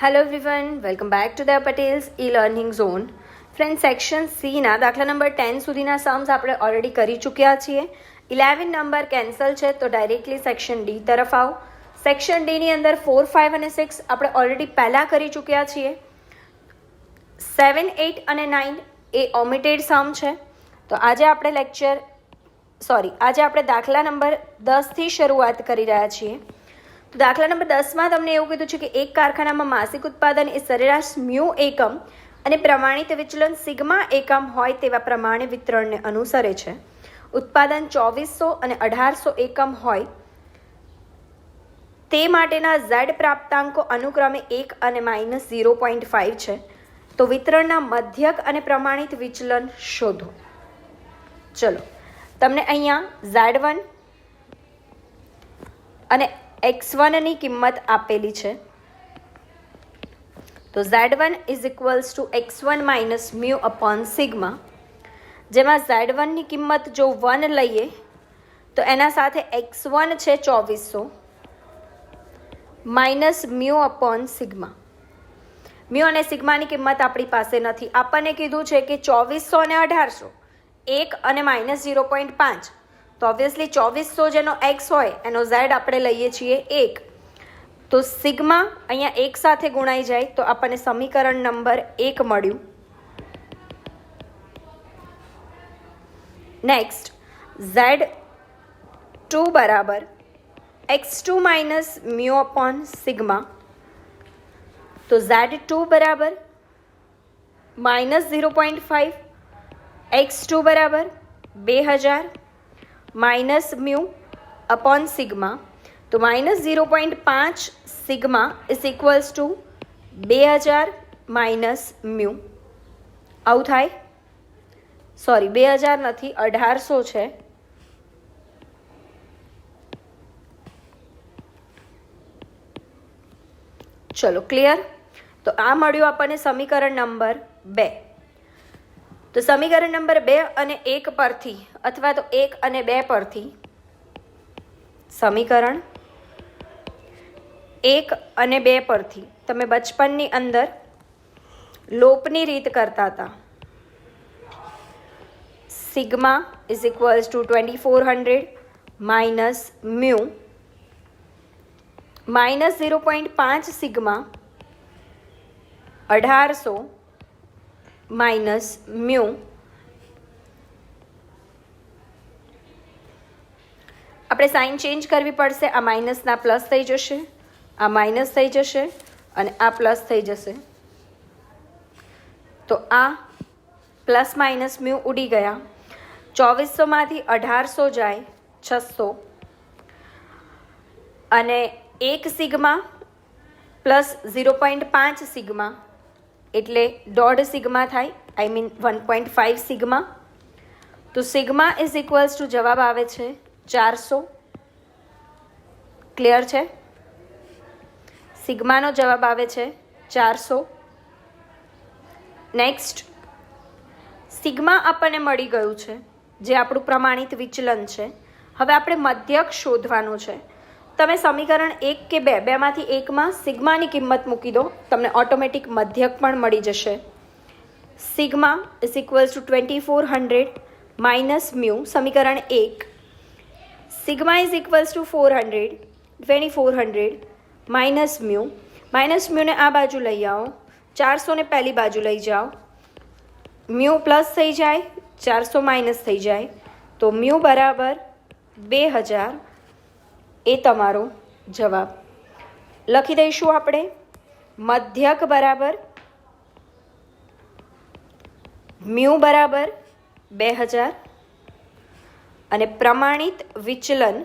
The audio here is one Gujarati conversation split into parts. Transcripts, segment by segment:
Hello everyone welcome back to the Patel's E learning zone friend section સીના દાખલા નંબર ટેન સુધીના સમ્સ આપણે ઓલરેડી કરી ચૂક્યા છીએ. ઇલેવન નંબર કેન્સલ છે, તો ડાયરેક્ટલી સેક્શન ડી તરફ આવો. સેક્શન ડીની અંદર ફોર ફાઇવ અને સિક્સ આપણે ઓલરેડી પહેલાં કરી ચૂક્યા છીએ. સેવન એટ અને નાઇન એ ઓમિટેડ સમ છે. તો આજે આપણે લેક્ચર સોરી આજે આપણે દાખલા નંબર દસથી શરૂઆત કરી રહ્યા છીએ. દાખલા નંબર દસમાં તમને એવું કીધું છે કે એક કારખાનામાં માસિક ઉત્પાદન એ સરેરાશ મ્યુ એકમ અને પ્રમાણિત વિચલન સિગ્મા એકમ હોય તેવા પ્રમાણે વિતરણને અનુસરે છે. ઉત્પાદન ચોવીસો અને અઢારસો એકમ હોય તે માટેના ઝેડ પ્રાપ્તાંકો અનુક્રમે એક અને માઇનસ ઝીરો પોઈન્ટ ફાઇવ છે. તો વિતરણના મધ્યક અને પ્રમાણિત વિચલન શોધો. ચલો, તમને અહીંયા ઝેડ વન અને એક્સ વનની કિંમત આપેલી છે. તો Z one is equals to X one minus mu upon sigma જેમાં ઝેડ વનની કિંમત જો વન લઈએ, તો એના સાથે એક્સ વન છે ચોવીસો minus mu upon sigma mu અને સિગ્માની કિંમત આપણી પાસે નથી. આપણને કીધું છે કે ચોવીસો અને અઢારસો, એક અને માઇનસ ઝીરો પોઈન્ટ પાંચ. તો ઓબ્વિયસલી ચોવીસો જેનો એક્સ હોય, એનો ઝેડ આપણે લઈએ છીએ એક. તો સિગ્મા અહીંયા એક સાથે ગુણાઈ જાય, તો આપણને સમીકરણ નંબર એક મળ્યું. નેક્સ્ટ ઝેડ ટુ બરાબર X two minus mu upon sigma તો ઝેડ ટુ બરાબર minus zero point five X two બરાબર, બે હજાર માઇનસ મ્યુ અપોન સિગ્મા. તો માઇનસ ઝીરો પોઈન્ટ પાંચ સિગ્મા ઇઝ ઇક્વલ્સ ટુ બે હજાર માઇનસ મ્યુ. આવું થાય? સોરી બે હજાર નથી, અઢારસો છે. ચલો ક્લિયર તો આ મળ્યું આપણને સમીકરણ નંબર બે. તો સમીકરણ નંબર બે અને એક પરથી, અથવા તો એક અને બે પરથી, સમીકરણ એક અને બે પરથી, તમે બચપનની અંદર લોપની રીત કરતા હતા. Sigma is equals to twenty four hundred minus mu minus zero point પાંચ સિગ્મા અઢારસો માઇનસ મ્યુ. આપણે સાઇન ચેન્જ કરવી પડશે. આ માઇનસના પ્લસ થઈ જશે. આ માઇનસ થઈ જશે અને આ પ્લસ થઈ જશે. તો આ પ્લસ માઇનસ મ્યુ ઉડી ગયા. ચોવીસોમાંથી અઢારસો જાય છસો. અને એક સિગ્મા પ્લસ ઝીરો પોઈન્ટ પાંચ સિગ્મા એટલે દોઢ સિગ્મા થાય I mean one point five sigma. તો સિગ્મા ઇઝ ઇક્વલ્સ ટુ જવાબ આવે છે ચારસો. ક્લિયર છે? સિગ્માનો જવાબ આવે છે ચારસો. નેક્સ્ટ સિગ્મા આપણને મળી ગયું છે, જે આપણું પ્રમાણિત વિચલન છે. હવે આપણે મધ્યક શોધવાનું છે. તમે સમીકરણ એક કે બે, બેમાંથી એકમાં સિગ્માની કિંમત મૂકી દો, તમને ઓટોમેટિક મધ્યક પણ મળી જશે. Sigma is equals to twenty four hundred minus mu સમીકરણ એક. Sigma is equals to four hundred twenty four hundred minus mu minus મ્યુને આ બાજુ લઈ આવો ચારસોને પહેલી બાજુ લઈ જાઓ. મ્યુ પ્લસ થઈ જાય, ચારસો માઇનસ થઈ જાય. તો મ્યુ બરાબર બે હજાર એ તમારો જવાબ. લખી દઈશું આપણે. મધ્યક બરાબર મ્યુ બરાબર બે હજાર. અને પ્રમાણિત વિચલન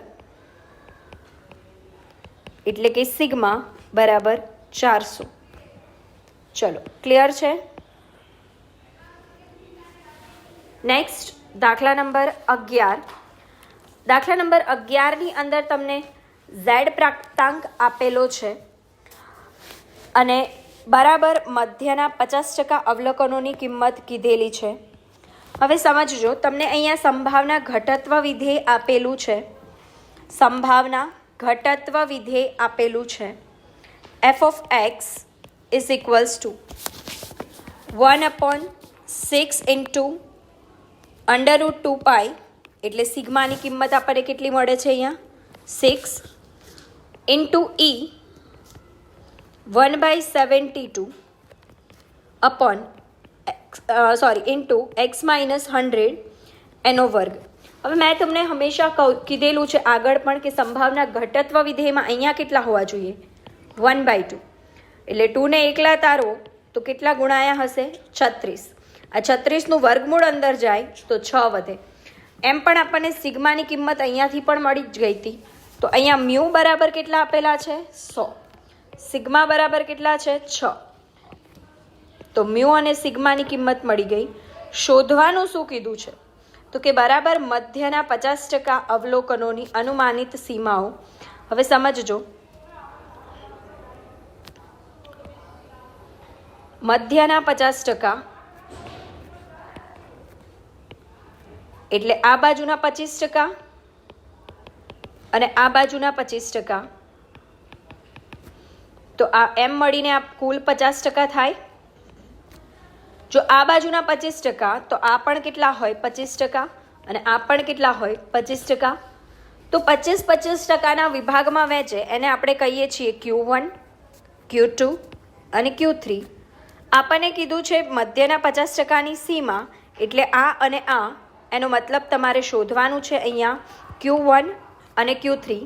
એટલે કે સિગ્મા બરાબર ચારસો. ચલો, ક્લિયર છે? નેક્સ્ટ દાખલા નંબર અગિયાર. દાખલા નંબર અગિયારની અંદર તમને ઝેડ પ્રાપ્તાંક આપેલો છે. અને બરાબર મધ્યના પચાસ ટકા અવલોકનોની કિંમત કીધેલી છે. હવે સમજજો, તમને અહીંયા સંભાવના ઘટત્વ વિધેય આપેલું છે. સંભાવના ઘટત્વ વિધેય આપેલું છે. F of X is equals to one upon six into under root two pi એટલે સિગ્માની કિંમત આપણને કેટલી મળે છે અહીંયા? Six into E one by seventy two upon sorry into X minus hundred એનો વર્ગ હવે મેં તમને હંમેશા કહું, કીધેલું છે આગળ પણ કે સંભાવના ઘટત્વ વિધેયમાં અહીંયા કેટલા હોવા જોઈએ? વન બાય ટુ એટલે ટુને એકલા તારો, તો કેટલા ગુણાયા હશે? છત્રીસ. આ છત્રીસનું વર્ગમૂળ અંદર જાય તો છ વધે. એમ પણ આપણને સિગ્માની કિંમત અહીંયાથી પણ મળી જ ગઈ હતી. તો અહીંયા મ્યુ બરાબર કેટલા આપેલા છે? સો. સિગ્મા બરાબર કેટલા છે? છ. તો મ્યુ અને સિગ્માની કિંમત મળી ગઈ. શોધવાનું શું કીધું છે? તો કે બરાબર મધ્યના પચાસ ટકા અવલોકનોની અનુમાનિત સીમાઓ. હવે સમજજો. મધ્યના પચાસ ટકા એટલે આ બાજુના પચીસ ટકા અને આ બાજુના પચીસ ટકા. તો આ એમ મળીને આ કુલ પચાસ ટકા થાય. જો આ બાજુના પચીસ ટકા, તો આ પણ કેટલા હોય? પચીસ ટકા. અને આ પણ કેટલા હોય? પચીસ ટકા. તો પચીસ પચીસ ટકાના વિભાગમાં વહેંચે. એને આપણે કહીએ છીએ ક્યુ વન, ક્યુ ટુ અને ક્યુ થ્રી. આપણને કીધું છે મધ્યના પચાસ ટકાની સીમા એટલે આ અને આ. એનો મતલબ તમારે શોધવાનું છે અહીંયા. ક્યુ વન અને ક્યુ થ્રી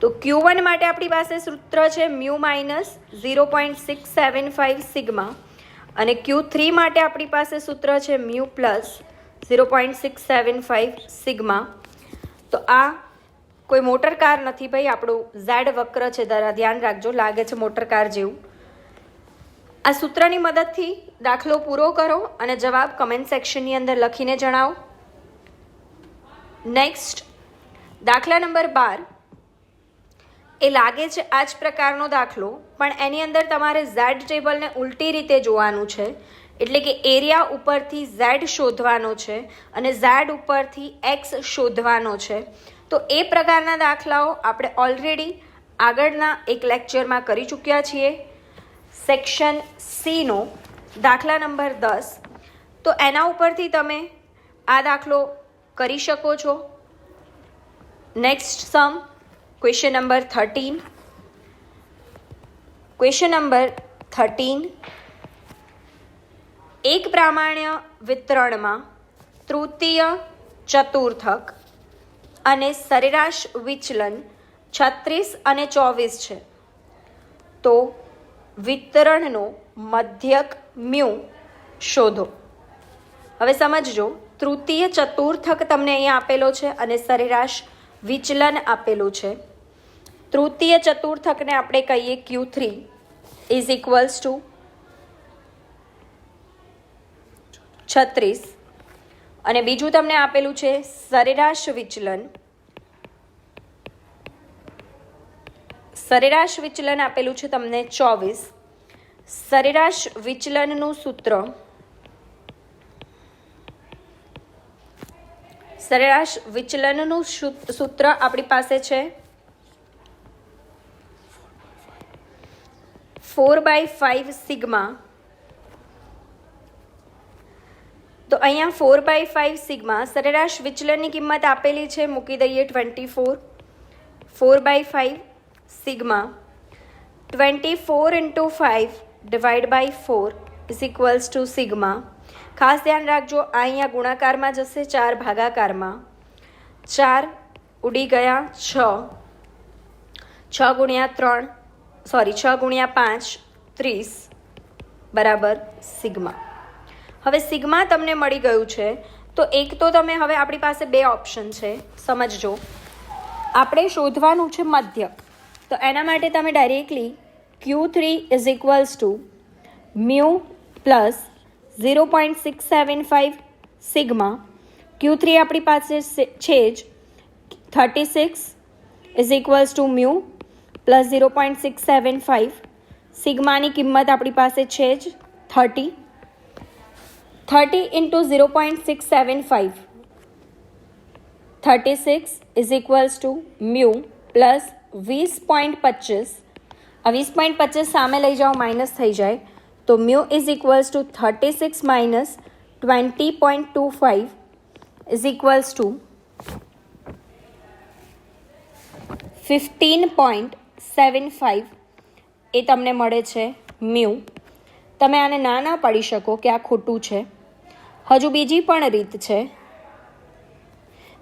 તો ક્યુ વન માટે આપણી પાસે સૂત્ર છે mu minus zero point six seven five sigma. અને ક્યુ થ્રી માટે આપણી પાસે સૂત્ર છે mu plus zero point six seven five sigma. તો આ કોઈ મોટર કાર નથી ભાઈ, આપણું ઝેડ વક્ર છે જરા ધ્યાન રાખજો, લાગે છે મોટર કાર જેવું. આ સૂત્રની મદદથી દાખલો પૂરો કરો અને જવાબ કમેન્ટ સેક્શનની અંદર લખીને જણાવો. નેક્સ્ટ દાખલા નંબર બાર. એ લાગે છે આ જ પ્રકારનો દાખલો, પણ એની અંદર તમારે ઝેડ ટેબલને ઉલટી રીતે જોવાનું છે. એટલે કે એરિયા ઉપરથી ઝેડ શોધવાનો છે અને ઝેડ ઉપરથી એક્સ શોધવાનો છે. તો એ પ્રકારના દાખલાઓ આપણે ઓલરેડી આગળના એક લેક્ચરમાં કરી ચૂક્યા છીએ. સેક્શન સીનો દાખલા નંબર દસ. તો એના ઉપરથી તમે આ દાખલો કરી શકો છો. Next sum question number thirteen question number thirteen એક પ્રામાણ્ય વિતરણમાં તૃતીય ચતુર્થક અને સરેરાશ વિચલન છત્રીસ અને ચોવીસ છે તો વિતરણનો મધ્યક મ્યુ શોધો હવે સમજજો તૃતીય ચતુર્થક તમને અહીંયા આપેલો છે અને સરેરાશ વિચલન આપેલું છે. તૃતીય ચતુર્થકને આપણે કહીએ Q three is equals to છત્રીસ. અને બીજું તમને આપેલું છે સરેરાશ વિચલન. સરેરાશ વિચલન આપેલું છે તમને ચોવીસ. સરેરાશ વિચલનનું સૂત્ર સરેરાશ વિચલનનું સૂત્ર આપણી પાસે છે? Four by five sigma. તો અહીંયા ફોર બાય ફાઇવ સિગ્મા સરેરાશ વિચલનની કિંમત આપેલી છે, મૂકી દઈએ twenty four. Four by five sigma. Twenty four into five divide by four is equals to sigma. ખાસ ધ્યાન રાખજો, આ અહીંયા ગુણાકારમાં જશે, ચાર ભાગાકારમાં. ચાર ઉડી ગયા છ. છ ગુણ્યા ત્રણ સોરી છ ગુણ્યા પાંચ, ત્રીસ. બરાબર, સિગ્મા. હવે સિગ્મા તમને મળી ગયું છે, તો એક તો તમે હવે આપણી પાસે બે ઓપ્શન છે, સમજજો. આપણે શોધવાનું છે મધ્યક તો એના માટે તમે directly Q three is equals to mu plus zero point six seven five sigma. Q three આપણી પાસે છે જ. Thirty six is equals to mu plus zero point six seven five સિગ્માની કિંમત આપણી પાસે છે જ thirty. Thirty into zero point six seven five thirty six is equals to mu plus વીસ પોઈન્ટ પચીસ. આ વીસ પોઈન્ટ પચીસ સામે લઈ જાઓ, માઇનસ થઈ જાય. તો mu is equals to thirty six minus twenty point two five is equals to fifteen point seven five એ તમને મળે છે મ્યુ. તમે આને ના ના પાડી શકો કે આ ખોટું છે. હજુ બીજી પણ રીત છે.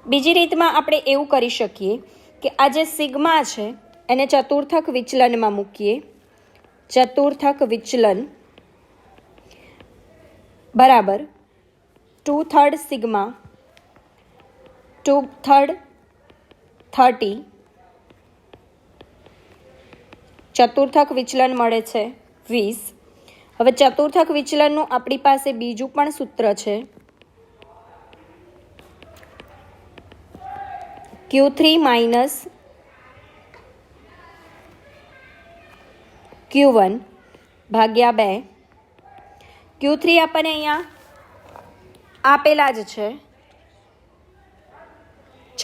બીજી રીતમાં આપણે એવું કરી શકીએ કે આ જે સિગ્મા છે એને ચતુર્થક વિચલનમાં મૂકીએ. ચતુર્થક વિચલન બરાબર. Two third sigma two third thirty ચતુર્થક વિચલન મળે છે વીસ. હવે ચતુર્થક વિચલનનું આપણી પાસે બીજું પણ સૂત્ર છે. Q three minus Q one ભાગ્યા બે. ક્યુ થ્રી આપણને અહીંયા આપેલા જ છે.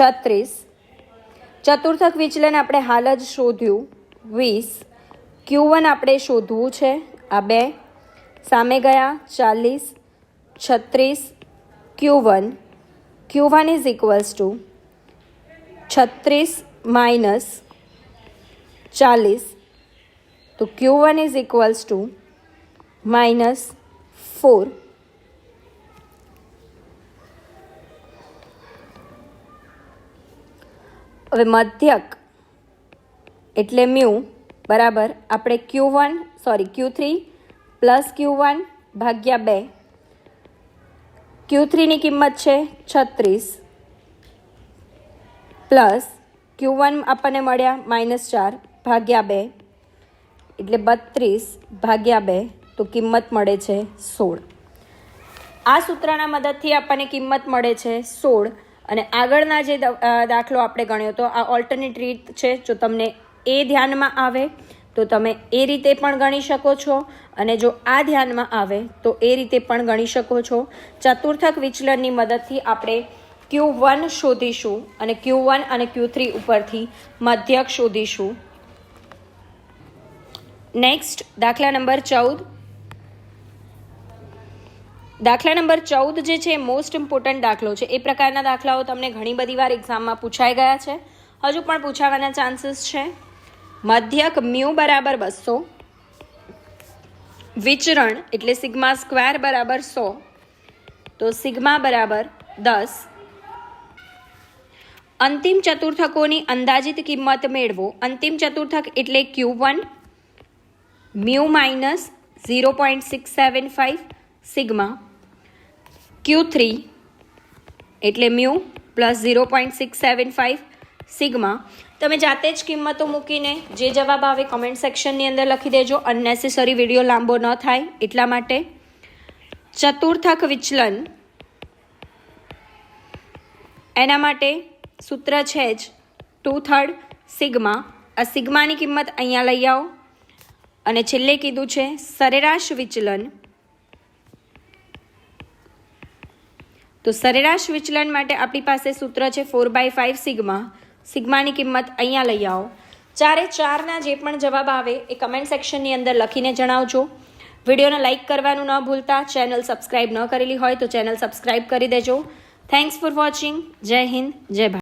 છત્રીસ. ચતુર્થક વિચલન આપણે હાલ જ શોધ્યું. વીસ. ક્યુ વન આપણે શોધવું છે. આ બે. સામે ગયા. ચાલીસ. છત્રીસ. Q one Q one is equals to છત્રીસ માઇનસ ચાલીસ. તો Q one is equals to minus four હવે મધ્યક એટલે મ્યુ બરાબર. આપણે Q one sorry Q three plus Q one ભાગ્યા બે. ક્યુ થ્રીની કિંમત છે છત્રીસ. પ્લસ ક્યુ વન આપણને મળ્યા માઇનસ ચાર ભાગ્યા બે. એટલે બત્રીસ ભાગ્યા બે. તો કિંમત મળે છે સોળ. આ સૂત્રના મદદથી આપણને કિંમત મળે છે સોળ. અને આગળના જે દાખલો આપણે ગણ્યો તો આ ઓલ્ટરનેટ રીત છે. જો તમને એ ધ્યાનમાં આવે તો તમે એ રીતે પણ ગણી શકો છો. અને જો આ ધ્યાનમાં આવે તો એ રીતે પણ ગણી શકો છો. ચતુર્થક વિચલનની મદદથી આપણે ક્યુ વન શોધીશું અને ક્યુ વન અને ક્યુ થ્રી ઉપરથી મધ્યક શોધીશું. નેક્સ્ટ, દાખલા નંબર ચૌદ. દાખલા નંબર ચૌદ જે છે મોસ્ટ ઇમ્પોર્ટન્ટ દાખલો છે. એ પ્રકારના દાખલાઓ તમને ઘણી બધી વાર એક્ઝામમાં પૂછાઈ ગયા છે. હજુ પણ પૂછાવાના ચાન્સીસ છે. મધ્યક મ્યુ બરાબર બસો. વિચરણ એટલે સિગ્મા સ્ક્વેર બરાબર સો. તો સિગ્મા બરાબર દસ. અંતિમ ચતુર્થકોની અંદાજિત કિંમત મેળવો. અંતિમ ચતુર્થક એટલે Q one. Mu minus zero point six seven five sigma Q three એટલે mu plus zero point six seven five sigma. તમે જાતે જ કિંમતો મૂકીને જે જવાબ આવે કમેન્ટ સેક્શનની અંદર લખી દેજો. અનનેસેસરી વીડિયો લાંબો ન થાય. એટલા માટે ચતુર્થક વિચલન એના માટે સૂત્ર છે જ ટુ થર્ડ સિગ્મા. આ સિગ્માની કિંમત અહીંયા લઈ આવો. અને છેલ્લે કીધું છે સરેરાશ વિચલન તો સરેરાશ વિચલન માટે આપણી પાસે સૂત્ર છે ફોર બાય ફાઇવ સિગ્મા સિગ્માની કિંમત અહીંયા લઈ આવો. ચારે ચારના જે પણ જવાબ આવે એ કમેન્ટ સેક્શનની અંદર લખીને જણાવજો. વિડીયોને લાઇક કરવાનું ન ભૂલતા. ચેનલ સબસ્ક્રાઇબ ન કરેલી હોય તો ચેનલ સબસ્ક્રાઇબ કરી દેજો. થેન્ક્સ ફોર વોચિંગ જય હિન્દ, જય ભારત.